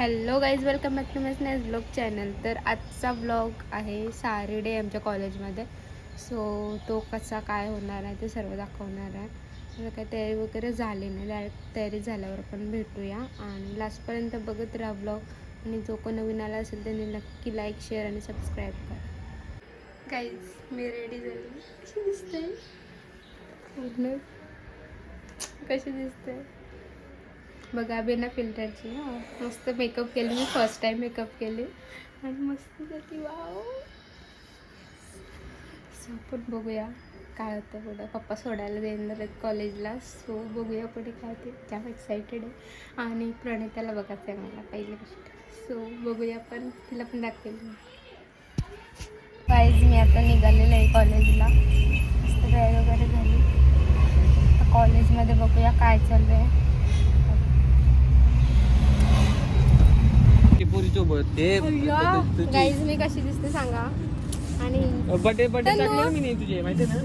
Hello guys welcome back to my snacks blog channel. तर आजचा blog आहे सारी डे आमच्या कॉलेजमध्ये. सो तो कसा काय होणार आहे ते सर्व दाखवणार आहे. मला काही तयारी वगैरे झाली नाही. डायरेक्ट तयारी झाल्यावर आपण भेटूया. आणि लास्टपर्यंत बघत राहा ब्लॉग. आणि जो कोण नवीन आला असेल त्यांनी नक्की लाईक शेअर आणि सबस्क्राईब करा. गाईज मी रेडी झाली. कशी दिसते पूर्ण कशी दिसते बघा बिना फिल्टरची हां. मस्त मेकअप केली मी फर्स्ट टाईम मेकअप केले. आणि मस्त झाली वाव सो पण बघूया काय होतं बघा पप्पा सोडायला देणार आहेत कॉलेजला सो बघूया पुढे काय ते जाम एक्सायटेड आहे. आणि प्रणिताला बघायचं आहे मला पहिली गोष्ट. सो बघूया पण तिला पण दाखवेल वाईज मी आता निघालेलं आहे कॉलेजला मस्त तयारी वगैरे झाली. कॉलेजमध्ये बघूया काय चालू आहे. सोबत ते गाईज मी कशी दिसते सांगा. आणि बड्डे बड्डे मी नाही तुझे माहिती ना?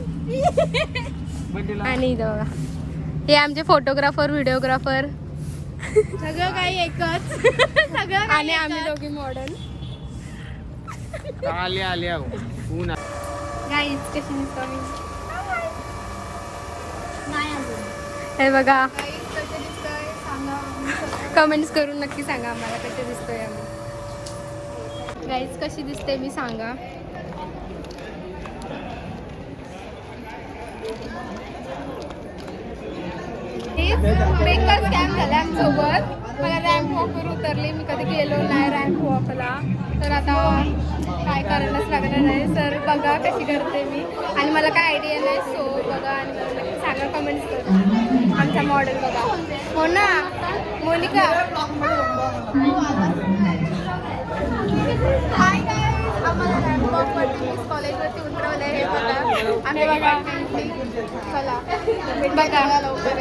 बड्डेला आणि इथं बघा. हे आमचे फोटोग्राफर व्हिडिओग्राफर सगळं काही एकच. सगळं आणि आम्ही दोघी मॉडर्न आले आले आहो. ऊन गाईज कशी दिसतो मी हे बघा. कमेंट्स करून नक्की सांगा आम्हाला कसे दिसतोय आम्ही गाईज कशी दिसते मी सांगा. बेकर स्कॅम झाला आमसोबत मला रॅम्प वॉकवर उतरले मी कधी गेलो नाही रॅम्प वॉकला तर आता काय करायलाच लागणार आहे? सर बघा कशी करते मी. आणि मला काय आयडिया नाही सो बघा आणि मला सांगा कमेंट्स करून. आमचा मॉडेल बघा. हो ना मोनिका. हाय guys, आम्हाला रॅम्पॉक वरती मिस कॉलेजवरती उतरवलंय हे बघा. आम्ही बघा चला बघा लवकर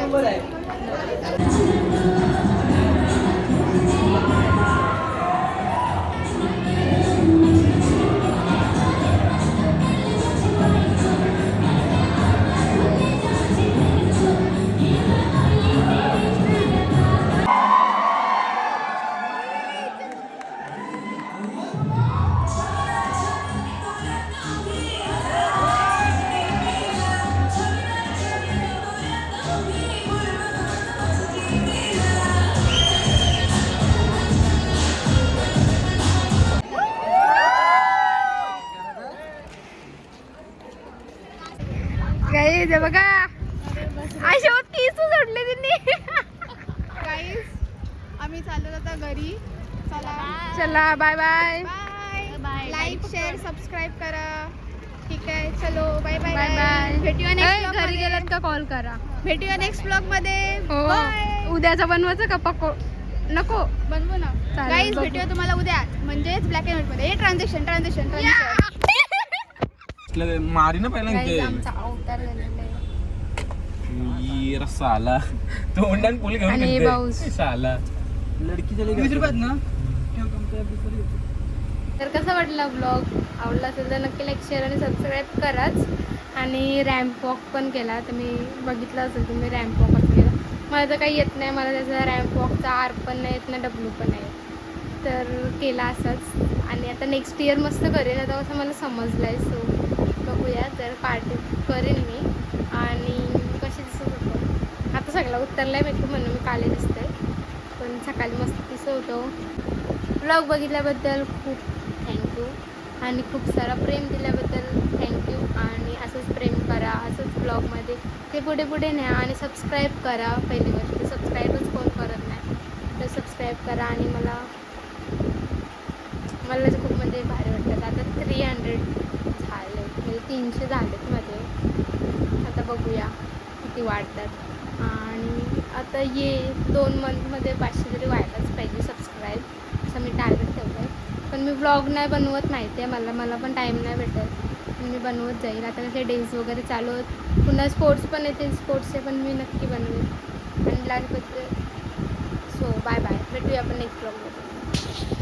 ते बघा. अशी होती सोडले त्यांनी. गाईज आम्ही चाललो आता घरी. चला. चला bye bye bye like share subscribe करा. ठीक आहे चलो बाय बाय बाय बाय भेटूया नेक्स्ट घरी गेलात का कॉल करा? भेटूया नेक्स्ट ब्लॉगमध्ये. हो. बाय उद्याचा बनवायचं का पक्को? नको. बनवू ना. गाईज. भेटूया तुम्हाला उद्या. म्हणजेच ब्लॅक अँड व्हाईटमध्ये. हे ट्रान्झॅक्शन ट्रान्झॅक्शन ट्रान्झॅक्शन इथलं मारी ना पहिला Guys, इथे. आमचा अवतार झालेला आहे. उंडान पोली घेऊन आणि गेलते. पाऊस. साला. लडकी चली वीस रुपयात ना? तर कसा वाटला ब्लॉग आवडला असेल तर नक्की लाईक शेअर आणि सबस्क्राईब कराच. आणि रॅम्प वॉक पण केला. तर मी बघितलं असेल तुम्ही रॅम्प वॉक कसं केला. मला तर काही येत नाही. मला त्याचा रॅम्प वॉकचा आर पण नाही येत ना डब्ल्यू पण नाही येत. तर केला असाच. आणि आता नेक्स्ट इयर मस्त करेन आता कसं मला समजलं आहे सो बघूया पार्टी करेन मी. आणि कशी दिसत होतं? आता सगळं उतरलं आहे मेकअप म्हणून मी काले दिसते. पण सकाळी मस्त दिसत होतो. ब्लॉग बघितल्याबद्दल खूप थँक्यू आणि खूप सारा प्रेम दिल्याबद्दल थँक्यू आणि असंच प्रेम करा असंच ब्लॉगमध्ये ते पुढे पुढे न्या आणि सबस्क्राईब करा. पहिली गोष्ट सबस्क्राईबच कोण करत नाही. तर सबस्क्राईब करा आणि मला मला खूप म्हणजे भारी वाटतात आता थ्री हंड्रेड तीनशे झालेत माझे. आता बघूया किती वाढतात. आणि आता ये दोन मंथमध्ये पाचशे तरी व्हायलाच पाहिजे सबस्क्राईब असं मी टार्गेट ठेवलं आहे पण मी व्लॉग नाही बनवत माहिती आहे मला. मला पण टाईम नाही भेटत. मी बनवत जाईल. आता कसे डेज वगैरे चालू आहेत पुन्हा स्पोर्ट्स पण येतील. स्पोर्ट्सचे पण मी नक्की बनवेन. आणि लागत सो बाय बाय भेटूया आपण नेक्स्ट ब्लॉगमध्ये